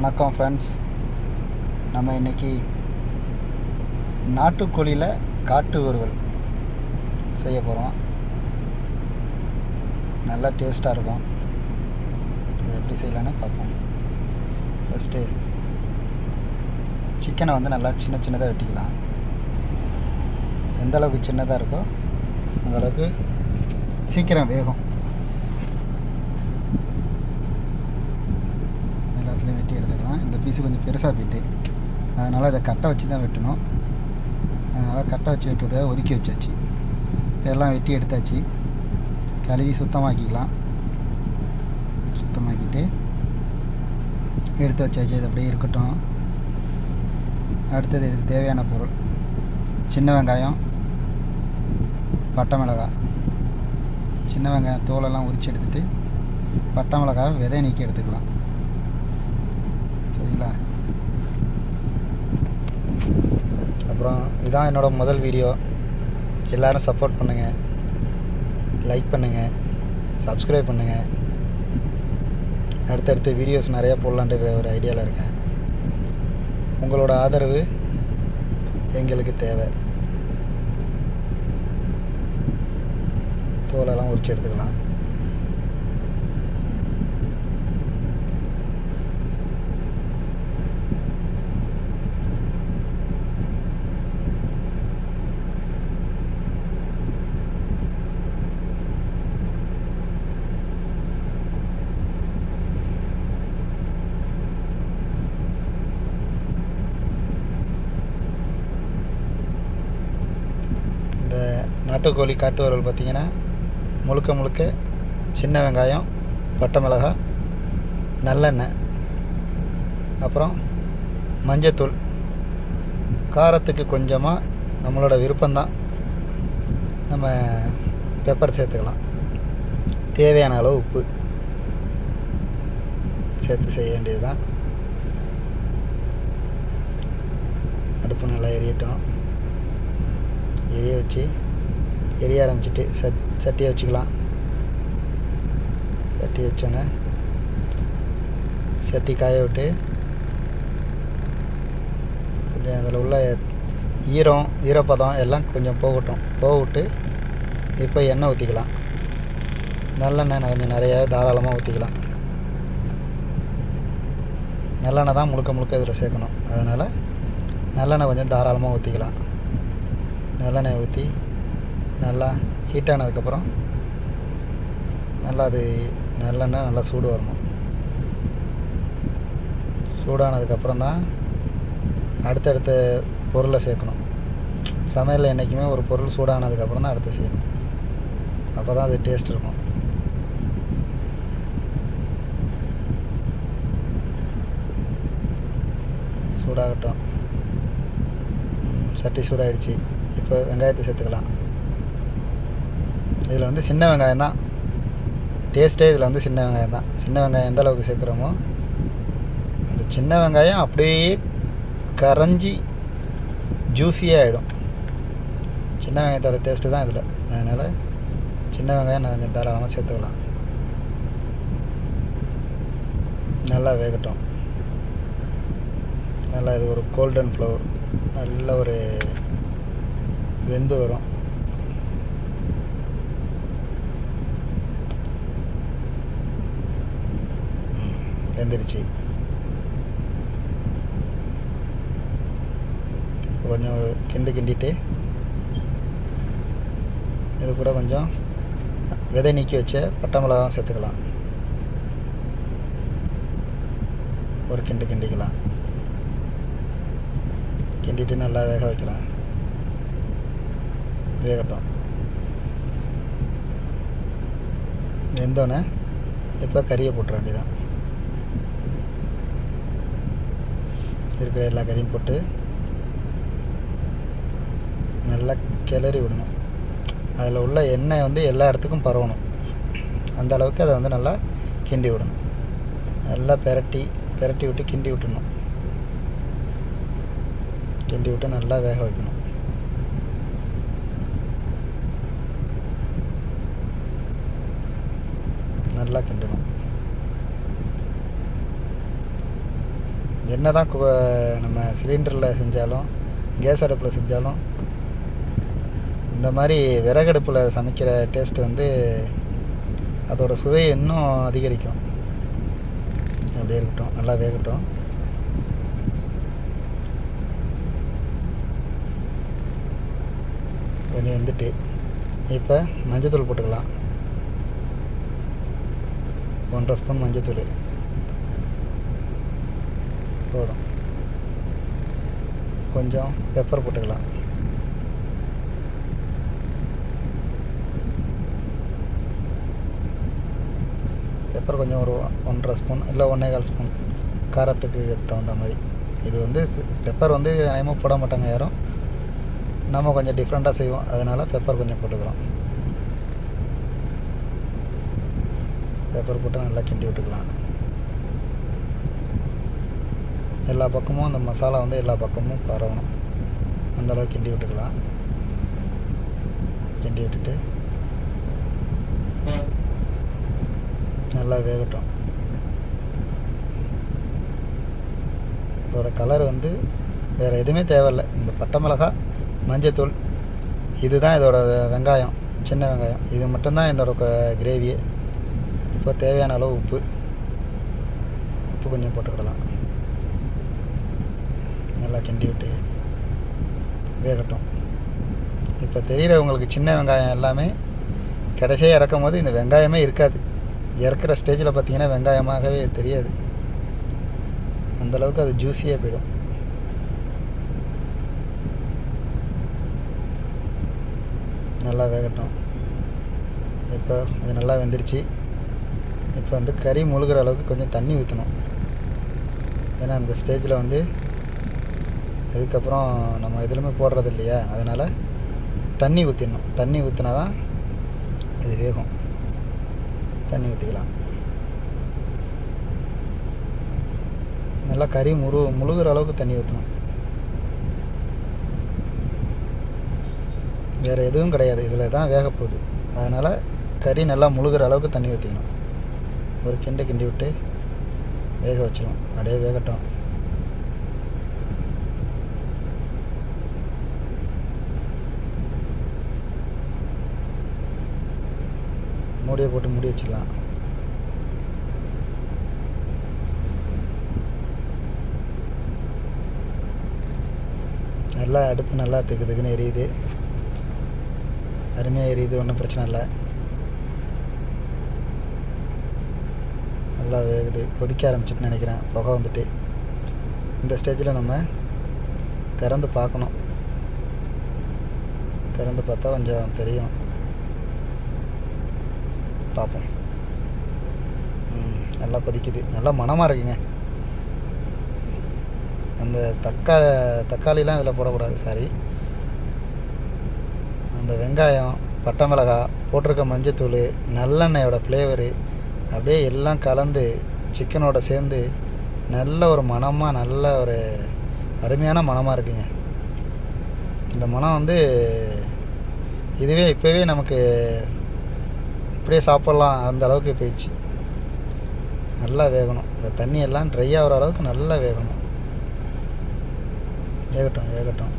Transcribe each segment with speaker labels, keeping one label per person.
Speaker 1: வணக்கம் ஃப்ரெண்ட்ஸ் நம்ம இன்னைக்கு நாட்டுக்கோழியில் காட்டு வறுவல் செய்ய போகிறோம் நல்லா டேஸ்ட்டாக இருக்கும். இது எப்படி செய்யலான்னு பார்ப்போம். ஃபஸ்ட்டு சிக்கனை வந்து நல்லா சின்ன சின்னதாக வெட்டிக்கலாம். எந்த அளவுக்கு சின்னதாக இருக்கோ அந்தளவுக்கு சீக்கிரம் வேகும் எல்லாத்துலேயும் வெட்டி எடுத்துக்கலாம் இந்த பீஸு கொஞ்சம் பெருசாக போயிட்டு அதனால் இதை கட்டை வச்சு தான் வெட்டணும். அதனால் கட்டை வச்சு வெட்டுறதை ஒதுக்கி வச்சாச்சு. எல்லாம் வெட்டி எடுத்தாச்சு. கழுவி சுத்தமாக்கிக்கலாம். சுத்தமாக்கிட்டு எடுத்து வச்சாச்சு. அது அப்படியே இருக்கட்டும். அடுத்தது இதுக்கு தேவையான பொருள். சின்ன வெங்காயம் பட்டை மிளகாய். சின்ன வெங்காயம் தோலெல்லாம் உரித்து எடுத்துட்டு பட்டை மிளகாய் விதை நீக்கி எடுத்துக்கலாம். சரிங்களா அப்புறம் இதான் என்னோடய முதல் வீடியோ எல்லோரும் சப்போர்ட் பண்ணுங்கள் லைக் பண்ணுங்கள் சப்ஸ்கிரைப் பண்ணுங்கள் அடுத்தடுத்த வீடியோஸ் நிறையா போடலான்ற ஒரு ஐடியாவில் இருக்கேன். உங்களோட ஆதரவு எங்களுக்கு தேவை. தோலெல்லாம் உரிச்சு எடுத்துக்கலாம் இந்த நாட்டுக்கோழி காட்டு வறுவல் பார்த்திங்கன்னா முழுக்க முழுக்க சின்ன வெங்காயம் பட்டை மிளகா நல்லெண்ணெய் அப்புறம் மஞ்சத்தூள். காரத்துக்கு கொஞ்சமாக நம்மளோட விருப்பம்தான். நம்ம பெப்பர் சேர்த்துக்கலாம். தேவையான அளவு உப்பு சேர்த்து செய்ய வேண்டியது தான் அடுப்பு நல்லா எரியட்டும். எரிய வச்சு எரிய ஆரம்பிச்சிட்டு சட் சட்டியை வச்சுக்கலாம். சட்டி வச்சோன்னே சட்டி காய விட்டு கொஞ்சம் அதில் உள்ள ஈரம் ஈரப்பதம் எல்லாம் கொஞ்சம் போகட்டும். போகவிட்டு இப்போ எண்ணெய் ஊற்றிக்கலாம் நல்லெண்ணெய் கொஞ்சம் நிறையா தாராளமாக ஊற்றிக்கலாம் நல்லெண்ணெய் தான் முழுக்க முழுக்க இதில் சேர்க்கணும். அதனால் நல்லெண்ணெய் கொஞ்சம் தாராளமாக ஊற்றிக்கலாம் நல்லெண்ணெய் ஊற்றி நல்லா ஹீட் ஆனதுக்கப்புறம் நல்லா அது நல்லெண்ணெய் நல்லா சூடு வரணும். சூடானதுக்கப்புறம் தான் அடுத்தடுத்த பொருளை சேர்க்கணும். சமையலில் என்றைக்குமே ஒரு பொருள் சூடானதுக்கப்புறம் தான் அடுத்து செய்யணும். அப்போ தான் அது டேஸ்ட் இருக்கும். சூடாகட்டும். சட்டி சூடாகிடுச்சு இப்போ வெங்காயத்தை சேர்த்துக்கலாம். இதில் வந்து சின்ன வெங்காயம் தான். டேஸ்ட்டே இதில் வந்து சின்ன வெங்காயம் தான். சின்ன வெங்காயம் எந்த அளவுக்கு சேர்க்குறோமோ அந்த சின்ன வெங்காயம் அப்படியே கரைஞ்சி ஜூஸியாக ஆகிடும் சின்ன வெங்காயத்தோட டேஸ்ட்டு தான் இதில். அதனால் சின்ன வெங்காயம் நான் கொஞ்சம் தாராளமாக சேர்த்துக்கலாம். நல்லா வேகட்டும். நல்லா இது ஒரு கோல்டன் ஃப்ளவர் நல்ல ஒரு வெந்து வரும். எந்திரிச்சு. வெந்துருச்சு கொஞ்சம் ஒரு கிண்டு கிண்டிட்டு இது கூட கொஞ்சம் விதை நீக்கி வச்ச பட்டை மிளகாவும் சேர்த்துக்கலாம். ஒரு கிண்டு கிண்டிக்கலாம். கிண்டிட்டு நல்லா வேக வைக்கலாம். வேகட்டும். வெந்தோடனே இப்போ கறியை போட்டுற வேண்டியதான் இருக்கிற எல்லா கறியும் போட்டு நல்லா கிளறி விடணும். அதில் உள்ள எண்ணெய் வந்து எல்லா இடத்துக்கும் பரவணும். அந்த அளவுக்கு அதை வந்து நல்லா கிண்டி விடணும். நல்லா பெரட்டி பெரட்டி விட்டு கிண்டி விட்டுணும். கிண்டி விட்டு நல்லா வேக வைக்கணும். நல்லா கிண்டணும். என்ன தான் நம்ம சிலிண்டரில் செஞ்சாலும் கேஸ் அடுப்பில் செஞ்சாலும் இந்த மாதிரி விறகடுப்பில் சமைக்கிற டேஸ்ட் வந்து அதோட சுவை இன்னும் அதிகரிக்கும். அப்படியே இருக்கட்டும் நல்லா வேகட்டும். கொஞ்சம் வந்துட்டு இப்போ மஞ்சத்தூள் போட்டுக்கலாம். ஒன்றரை ஸ்பூன் மஞ்சத்தூள். போதும். கொஞ்சம் பெப்பர் போட்டுக்கலாம். பெப்பர் கொஞ்சம் ஒரு ஒன்றரை ஸ்பூன் இல்லை ஒன்றே கால் ஸ்பூன் காரத்துக்கு தகுந்த மாதிரி. இது வந்து பெப்பர் வந்து அதிகமாக போட மாட்டாங்க யாரும். நம்ம கொஞ்சம் டிஃப்ரெண்ட்டாக செய்வோம். அதனால் பெப்பர் கொஞ்சம் போட்டுக்கிறோம். பெப்பர் போட்டு நல்லா கிண்டி விட்டுக்கலாம். எல்லா பக்கமும் அந்த மசாலா வந்து எல்லா பக்கமும் பரவணும். அந்த அளவுக்கு கிண்டி விட்டுக்கலாம். கிண்டி விட்டுட்டு நல்லா வேகட்டும். இதோட கலர் வந்து வேறு எதுவுமே தேவையில்லை. இந்த பட்டை மிளகா மஞ்சத்தூள் இதுதான் இதோட வெங்காயம் சின்ன வெங்காயம். இது மட்டும்தான் இதோட கிரேவியே இப்போ தேவையான அளவு உப்பு. உப்பு கொஞ்சம் போட்டுக்கிடலாம். நல்லா கிண்டி விட்டு வேகட்டும். இப்போ தெரிகிறவங்களுக்கு சின்ன வெங்காயம் எல்லாமே கடைசியாக இறக்கும் போது இந்த வெங்காயமே இருக்காது. இறக்குற ஸ்டேஜில் பார்த்தீங்கன்னா வெங்காயமாகவே தெரியாது. அந்தளவுக்கு அது ஜூஸியாக போயிடும். நல்லா வேகட்டும். இப்போ கொஞ்சம் நல்லா வெந்துருச்சு. இப்போ வந்து கறி முழுகிற அளவுக்கு கொஞ்சம் தண்ணி ஊற்றணும் ஏன்னா அந்த ஸ்டேஜில் வந்து அதுக்கப்புறம் நம்ம எதுலையுமே போடுறது இல்லையா அதனால் தண்ணி ஊற்றிடணும் தண்ணி ஊற்றினா தான் இது வேகும். தண்ணி ஊற்றிக்கலாம் நல்லா கறி முழு முழுகிற அளவுக்கு தண்ணி ஊற்றணும் வேறு எதுவும் கிடையாது. இதில் தான் வேக போகுது. அதனால் கறி நல்லா முழுகிற அளவுக்கு தண்ணி ஊற்றிக்கணும் ஒரு கிண்டை கிண்டி விட்டு வேக வச்சிடும் அப்படியே வேகட்டும். மூடியை போட்டு மூடி வச்சிடலாம். நல்லா அடுப்பு நல்லா திக்கு திக்குன்னு எரியுது. அருமையாக எரியுது ஒன்றும் பிரச்சனை இல்லை. நல்லா வேகுது கொதிக்க ஆரம்பிச்சிட்டு நினைக்கிறேன் புகை வந்துட்டு. இந்த ஸ்டேஜில் நம்ம திறந்து பார்க்கணும். திறந்து பார்த்தா கொஞ்சம் தெரியும். பார்ப்போம். நல்லா கொதிக்குது. நல்லா மணமாக இருக்குங்க. அந்த தக்காளி தக்காளிலாம் இதில் போடக்கூடாது சாரி. அந்த வெங்காயம் பட்டை மிளகாய் போட்டிருக்க மஞ்சத்தூள் நல்லெண்ணெயோட ஃப்ளேவரு அப்படியே எல்லாம் கலந்து சிக்கனோட சேர்ந்து நல்ல ஒரு மணமாக நல்ல ஒரு அருமையான மணமாக இருக்குங்க. இந்த மணம் வந்து இதுவே இப்போவே நமக்கு இப்படியே சாப்பிட்லாம் அந்த அளவுக்கு போயிடுச்சு. நல்லா வேகணும். இந்த தண்ணி எல்லாம் ட்ரை ஆகிற அளவுக்கு நல்லா வேகணும். வேகட்டும் வேகட்டும்.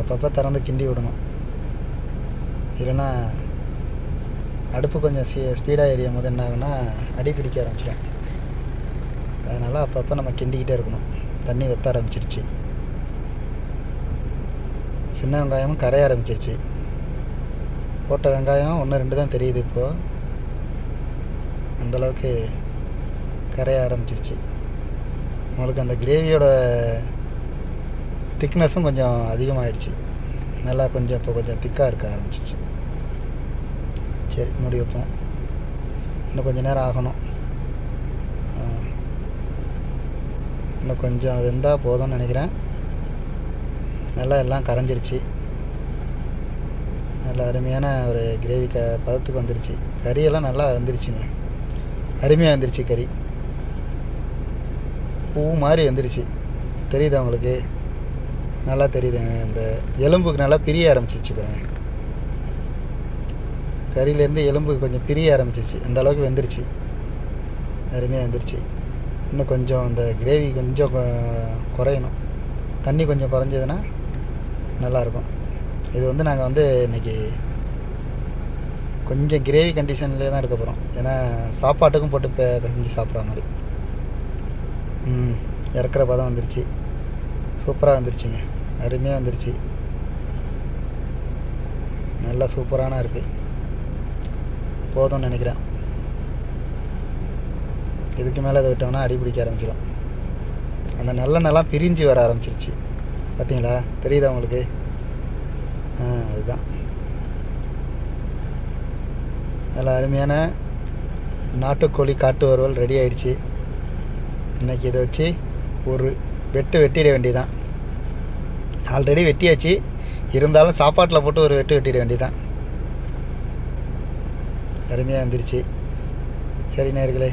Speaker 1: அப்பப்போ திறந்து கிண்டி விடணும். இல்லைன்னா அடுப்பு கொஞ்சம் சீ ஸ்பீடாக எரியும் போது என்ன ஆகுனா அடி பிடிக்க ஆரம்பிச்சிடும். அதனால் அப்பப்போ நம்ம கிண்டிக்கிட்டே இருக்கணும். தண்ணி வெத்த ஆரம்பிச்சிருச்சு. சின்ன வெங்காயமும் கரைய ஆரம்பிச்சிருச்சு. போட்ட வெங்காயம் ஒன்று ரெண்டு தான் தெரியுது இப்போது அந்தளவுக்கு கரைய ஆரம்பிச்சிருச்சு. உங்களுக்கு அந்த கிரேவியோட திக்னஸும் கொஞ்சம் அதிகமாகிடுச்சு நல்லா கொஞ்சம் இப்போ கொஞ்சம் திக்காக இருக்க ஆரம்பிச்சிச்சு சரி மூடி வைப்போம். இன்னும் கொஞ்சம் நேரம் ஆகணும். ஆ. இன்னும் கொஞ்சம் வெந்தால் போதும்னு நினைக்கிறேன். நல்லா எல்லாம் கரைஞ்சிருச்சு. நல்ல அருமையான ஒரு கிரேவி க பதத்துக்கு வந்துருச்சு. கறியெல்லாம் நல்லா வந்துருச்சுங்க. அருமையாக வந்துருச்சு கறி. பூ மாதிரி வந்துருச்சு. தெரியுது அவங்களுக்கு நல்லா தெரியுதுங்க இந்த எலும்புக்கு நல்லா பிரிய ஆரம்பிச்சிச்சு பாருங்க. கறியிலேருந்து எலும்பு கொஞ்சம் பிரிய ஆரம்பிச்சிச்சு அந்த அளவுக்கு வெந்துருச்சு. அருமையாக வந்துருச்சு. இன்னும் கொஞ்சம் அந்த கிரேவி கொஞ்சம் கொ- குறையணும். தண்ணி கொஞ்சம் குறைஞ்சதுன்னா நல்லாயிருக்கும். இது வந்து நாங்கள் வந்து இன்றைக்கி கொஞ்சம் கிரேவி கண்டிஷன்லேயே தான் எடுக்க போகிறோம் ஏன்னா சாப்பாட்டுக்கும் போட்டு பெ பிசைஞ்சு சாப்பிட்ற மாதிரி. ம் இறக்குற பதம் வந்துருச்சு. சூப்பராக வந்துருச்சுங்க. அருமையாக வந்துருச்சு. நல்லா சூப்பரான இருக்குது போதும்னு நினைக்கிறேன். இதுக்கு மேலே இதை விட்டோம்னா அடி பிடிக்க ஆரம்பிச்சிடும் அந்த நல்லெண்ணெய்லாம் பிரிஞ்சு வர ஆரம்பிச்சிருச்சு. பார்த்தீங்களா? தெரியுதா உங்களுக்கு? ஆ அதுதான். நல்ல அருமையான நாட்டுக்கோழி காட்டு வறுவல் ரெடி ஆயிடுச்சு. இன்னைக்கு இதை வச்சு ஒரு வெட்டு வெட்டிட வேண்டியதான் ஆல்ரெடி வெட்டியாச்சு. இருந்தாலும் சாப்பாட்டில் போட்டு ஒரு வெட்டு வெட்டிட வேண்டியதான் அருமையாக வந்துருச்சு. சரி நேர்களே